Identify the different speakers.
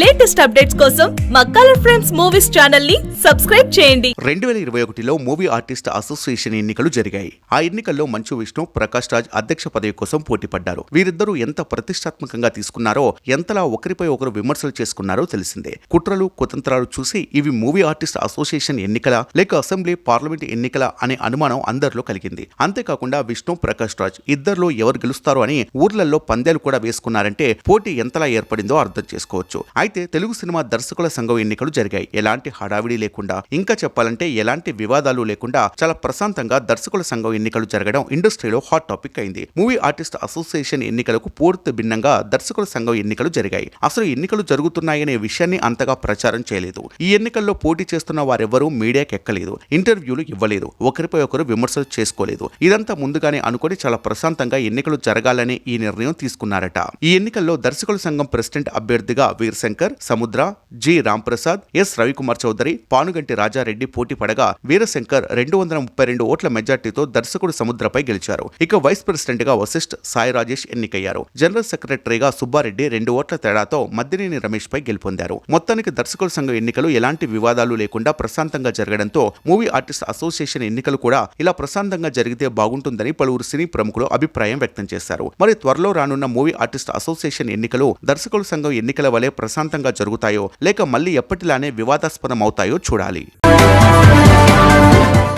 Speaker 1: Latest updates కోసం మా colour friends movies ఛానల్ని సబ్స్క్రైబ్ చేయండి.
Speaker 2: రెండు వేల ఇరవై ఒకటిలో మూవీ ఆర్టిస్ట్ అసోసియేషన్ ఎన్నికలు జరిగాయి. ఆ ఎన్నికల్లో మంచు విష్ణు ప్రకాష్ రాజ్ అధ్యక్ష పదవి కోసం పోటీ పడ్డారు. వీరిద్దరూ ఎంత ప్రతిష్టాత్మకంగా తీసుకున్నారో ఎంతలా ఒకరిపై ఒకరు విమర్శలు చేసుకున్నారో తెలిసిందే. కుట్రలు కుతంత్రాలు చూసి ఇవి మూవీ ఆర్టిస్ట్ అసోసియేషన్ ఎన్నికల లేక అసెంబ్లీ పార్లమెంట్ ఎన్నికల అనే అనుమానం అందరిలో కలిగింది. అంతేకాకుండా విష్ణు ప్రకాష్ రాజ్ ఇద్దరిలో ఎవరు గెలుస్తారో అని ఊర్లలో పందేలు కూడా వేసుకున్నారంటే పోటీ ఎంతలా ఏర్పడిందో అర్థం చేసుకోవచ్చు. అయితే తెలుగు సినిమా దర్శకుల సంఘం ఎన్నికలు జరిగాయి. ఎలాంటి హడావిడి లేకుండా ఇంకా చెప్పాలంటే ఎలాంటి వివాదాలు లేకుండా చాలా ప్రశాంతంగా దర్శకుల సంఘం ఎన్నికలు జరగడం ఇండస్ట్రీలో హాట్ టాపిక్ అయింది. మూవీ ఆర్టిస్ట్ అసోసియేషన్ ఎన్నికలకు పూర్తి భిన్నంగా దర్శకుల సంఘం ఎన్నికలు జరిగాయి. అసలు ఎన్నికలు జరుగుతున్నాయనే విషయాన్ని అంతగా ప్రచారం చేయలేదు. ఈ ఎన్నికల్లో పోటీ చేస్తున్న వారెవ్వరూ మీడియాకి ఎక్కలేదు ఇంటర్వ్యూలు ఇవ్వలేదు ఒకరిపై ఒకరు విమర్శలు చేసుకోలేదు. ఇదంతా ముందుగానే అనుకొని చాలా ప్రశాంతంగా ఎన్నికలు జరగాలని ఈ నిర్ణయం తీసుకున్నారట. ఈ ఎన్నికల్లో దర్శకుల సంఘం ప్రెసిడెంట్ అభ్యర్థిగా వీరశంకర్ సముద్ర జి. రాంప్రసాద్ ఎస్. రవికుమార్ చౌదరి పానుగంటి రాజారెడ్డి పోటీ పడగా వీరశంకర్ రెండు వందల ముప్పై రెండు ఓట్ల మెజార్టీతో దర్శకుడు సముద్రపై గెలిచారు. ఇక వైస్ ప్రెసిడెంట్గా వశిష్ఠ్ సాయి రాజేష్ ఎన్నికయ్యారు. జనరల్ సెక్రటరీగా సుబ్బారెడ్డి రెండు ఓట్ల తేడాతో మద్దినేని రమేష్ పై గెలుపొందారు. మొత్తానికి దర్శకుల సంఘం ఎన్నికలు ఎలాంటి వివాదాలు లేకుండా ప్రశాంతంగా జరగడంతో మూవీ ఆర్టిస్ట్ అసోసియేషన్ ఎన్నికలు కూడా ఇలా ప్రశాంతంగా జరిగితే బాగుంటుందని పలువురు సినీ ప్రముఖులు అభిప్రాయం వ్యక్తం చేశారు. మరి త్వరలో రానున్న మూవీ ఆర్టిస్ట్ అసోసియేషన్ ఎన్నికలు దర్శకుల సంఘం ఎన్నికల వలె ప్రశాంతంగా జరుగుతాయో లేక మళ్ళీ ఎప్పటిలానే వివాదాస్పదం అవుతాయో చూడాలి.